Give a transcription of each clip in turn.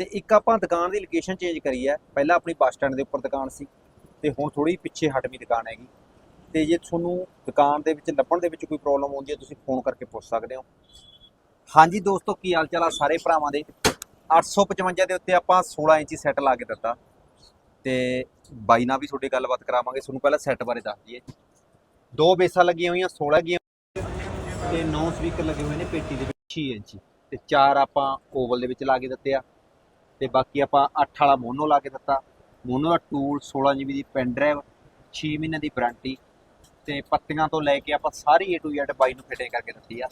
ਤੇ ਇੱਕ ਆਪਾਂ ਦੁਕਾਨ ਦੀ ਲੋਕੇਸ਼ਨ ਚੇਂਜ ਕਰੀ ਹੈ। ਪਹਿਲਾਂ ਆਪਣੀ ਬੱਸ ਸਟੈਂਡ ਦੇ ਉੱਪਰ ਦੁਕਾਨ ਸੀ ਤੇ ਹੁਣ ਥੋੜੀ ਪਿੱਛੇ ਹਟਵੀਂ ਦੁਕਾਨ ਹੈਗੀ। ਤੇ ਜੇ ਤੁਹਾਨੂੰ ਦੁਕਾਨ ਦੇ ਵਿੱਚ ਲੱਭਣ ਦੇ ਵਿੱਚ ਕੋਈ ਪ੍ਰੋਬਲਮ ਆਉਂਦੀ ਹੈ, ਤੁਸੀਂ ਫੋਨ ਕਰਕੇ ਪੁੱਛ ਸਕਦੇ ਹੋ। ਹਾਂਜੀ ਦੋਸਤੋ, ਕੀ ਹਾਲ ਚਾਲ ਆ ਸਾਰੇ ਭਰਾਵਾਂ ਦੇ? 855 ਦੇ ਉੱਤੇ ਆਪਾਂ 16 ਇੰਚੀ ਸੈੱਟ ਲਾ ਕੇ ਦਿੱਤਾ। ਤੇ ਬਾਈ ਨਾਲ ਵੀ ਤੁਹਾਡੀ ਗੱਲਬਾਤ ਕਰਾਵਾਂਗੇ। ਤੁਹਾਨੂੰ ਪਹਿਲਾਂ ਸੈੱਟ ਬਾਰੇ ਦੱਸ ਦਈਏ। ਦੋ ਬੇਸਾਂ ਲੱਗੀਆਂ ਹੋਈਆਂ 16 ਗੀਆਂ। ਤੇ 9 ਸਪੀਕਰ ਲੱਗੇ ਹੋਏ ਨੇ ਪੇਟੀ ਦੇ ਵਿੱਚ 6 ਇੰਚੀ। ਤੇ ਚਾਰ ਆਪਾਂ ਓਵਲ ਦੇ ਵਿੱਚ ਲਾ ਕੇ ਦਿੱਤੇ ਆ। ਤੇ ਬਾਕੀ ਆਪਾਂ 8 ਵਾਲਾ ਮੋਨੋ ਲਾ ਕੇ ਦਿੱਤਾ। ਮੋਨੋ ਦਾ ਟੂਲ 16 GB ਦੀ ਪੈਨ ਡਰਾਈਵ 6 ਮਹੀਨੇ ਦੀ ਵਾਰੰਟੀ ਤੇ ਪੱਤੀਆਂ ਤੋਂ ਲੈ ਕੇ ਆਪਾਂ ਸਾਰੀ A to Z ਬਾਈ ਨੂੰ ਫਿਟਿੰਗ ਕਰਕੇ ਦਿੱਤੀ ਆ।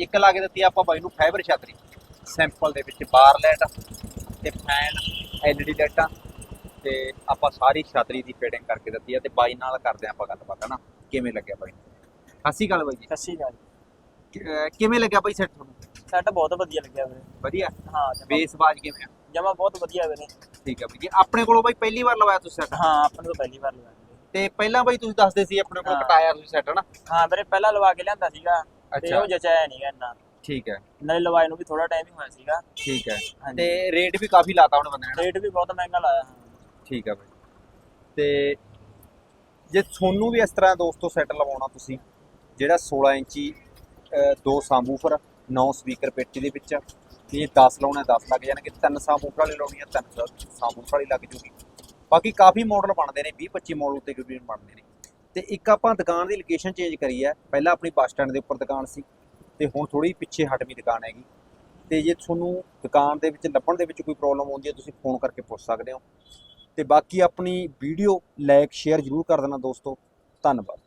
ਇੱਕ ਲਾ ਕੇ ਦਿੱਤੀ ਆਪਾਂ ਬਾਈ ਨੂੰ ਫਾਈਬਰ ਛਤਰੀ। ਸੈਂਪਲ ਦੇ ਵਿੱਚ ਬਾਰ ਲਾਈਟ ਤੇ ਫੈਨ LED ਲਾਈਟਾਂ ਤੇ ਆਪਾਂ ਸਾਰੀ ਛਤਰੀ ਦੀ ਫਿਟਿੰਗ ਕਰਕੇ ਦਿੱਤੀ ਆ ਤੇ ਬਾਈ ਨਾਲ ਕਰਦੇ ਆਪਾਂ ਗੱਲਬਾਤ ਹਨਾ? ਕਿਵੇਂ ਲੱਗਿਆ ਬਾਈ? ਹੱਸੀ ਗੱਲ ਬਾਈ ਜੀ। ਕਿ- ਅਹ ਕਿਵੇਂ ਲੱਗਿਆ ਬਾਈ ਸੈੱਟ ਤੁਹਾਨੂੰ? ਸੈੱਟ ਬਹੁਤ ਵਧੀਆ ਲੱਗਿਆ ਵੀਰੇ। ਵਧੀਆ? ਹਾਂ ਬੇਸ ਬਾਜ ਕਿਵੇਂ ਆ? ਜਮਾ ਬਹੁਤ ਵਧੀਆ ਵੀਰੇ ਠੀਕ ਆ ਬਾਈ ਜੀ ਆਪਣੇ ਕੋਲੋਂ ਬਾਈ ਪਹਿਲੀ ਵਾਰ ਲਵਾਇਆ ਤੁਸੀਂ ਸੈੱਟ ਹਾਂ ਆਪਣੇ ਤੋਂ ਪਹਿਲੀ ਵਾਰ ਲਵਾਇਆ ਵੀਰੇ। ਤੇ ਪਹਿਲਾਂ ਬਾਈ ਤੁਸੀਂ ਦੱਸਦੇ ਸੀ ਆਪਣੇ ਕੋਲ ਹਾਂ। ਕਟਾਇਆ ਤੁਸੀਂ ਸੈੱਟ ਹਨਾ? ਹਾਂ ਵੀਰੇ ਪਹਿਲਾਂ ਲਵਾ ਕੇ ਲਿਆਂਦਾ ਸੀਗਾ ਤੇ ਅੱਛਾ। ਉਹ ਜਚਾਇਆ ਨਹੀਂਗਾ ਇੰਨਾ। ਠੀਕ ਹੈ। ਨਾਲੇ ਲਵਾਏ ਨੂੰ ਵੀ ਥੋੜਾ ਟਾਈਮ ਹੀ ਹੋਇਆ ਸੀਗਾ। ਠੀਕ ਹੈ। ਹਾਂਜੀ। ਤੇ ਰੇਟ ਵੀ ਕਾਫੀ ਲਾਤਾ ਉਹਨੇ ਬੰਦੇ ਨੇ? ਰੇਟ ਵੀ ਬਹੁਤ ਮਹਿੰਗਾ ਲਾਇਆ। ਠੀਕ ਹੈ ਬਾਈ। ਤੇ ਜੇ ਤੁਹਾਨੂੰ ਵੀ ਇਸ ਤਰ੍ਹਾਂ ਦੋਸਤੋ ਸੈੱਟ ਲਵਾਉਣਾ ਤੁਸੀਂ ਜਿਹੜਾ 16 ਇੰਚੀ ਅਹ, ਦੋ ਸਾਮੂਫਰ 9 ਸਪੀਕਰ ਪੇਟੀ ਦੇ ਵਿੱਚ ਜੇ 10 ਲਾਉਣਾ 10 ਲੱਗ ਜਾਣਗੇ ਤਿੰਨ ਸਾਮੂਫਰ ਵਾਲੀ ਲਾਉਣੀ ਹੈ ਤਿੰਨ ਸਾਮੂਫਰ ਵਾਲੀ ਲੱਗ ਜੂਗੀ। ਬਾਕੀ ਕਾਫੀ ਮਾਡਲ ਬਣਦੇ ਨੇ 20 25 ਮਾਡਲ ਉੱਤੇ ਕੋਈ ਬਣਦੇ ਨੇ। ਤੇ ਇੱਕ ਆਪਾਂ ਦੁਕਾਨ ਦੀ ਲੋਕੇਸ਼ਨ ਚੇਂਜ ਕਰੀ ਹੈ ਪਹਿਲਾਂ ਆਪਣੀ ਬੱਸ ਸਟੈਂਡ ਦੇ ਉੱਪਰ ਦੁਕਾਨ ਸੀ, ਤੇ ਹੁਣ ਥੋੜੀ ਪਿੱਛੇ ਹਟਵੀਂ ਦੁਕਾਨ ਹੈਗੀ। ਤੇ ਜੇ ਤੁਹਾਨੂੰ ਦੁਕਾਨ ਦੇ ਵਿੱਚ ਲੱਭਣ ਦੇ ਵਿੱਚ ਕੋਈ ਪ੍ਰੋਬਲਮ ਆਉਂਦੀ ਹੈ ਤੁਸੀਂ ਫੋਨ ਕਰਕੇ ਪੁੱਛ ਸਕਦੇ ਹੋ। ਤੇ ਬਾਕੀ ਆਪਣੀ ਵੀਡੀਓ ਲਾਈਕ ਸ਼ੇਅਰ ਜ਼ਰੂਰ ਕਰ ਦੇਣਾ ਦੋਸਤੋ। ਧੰਨਵਾਦ।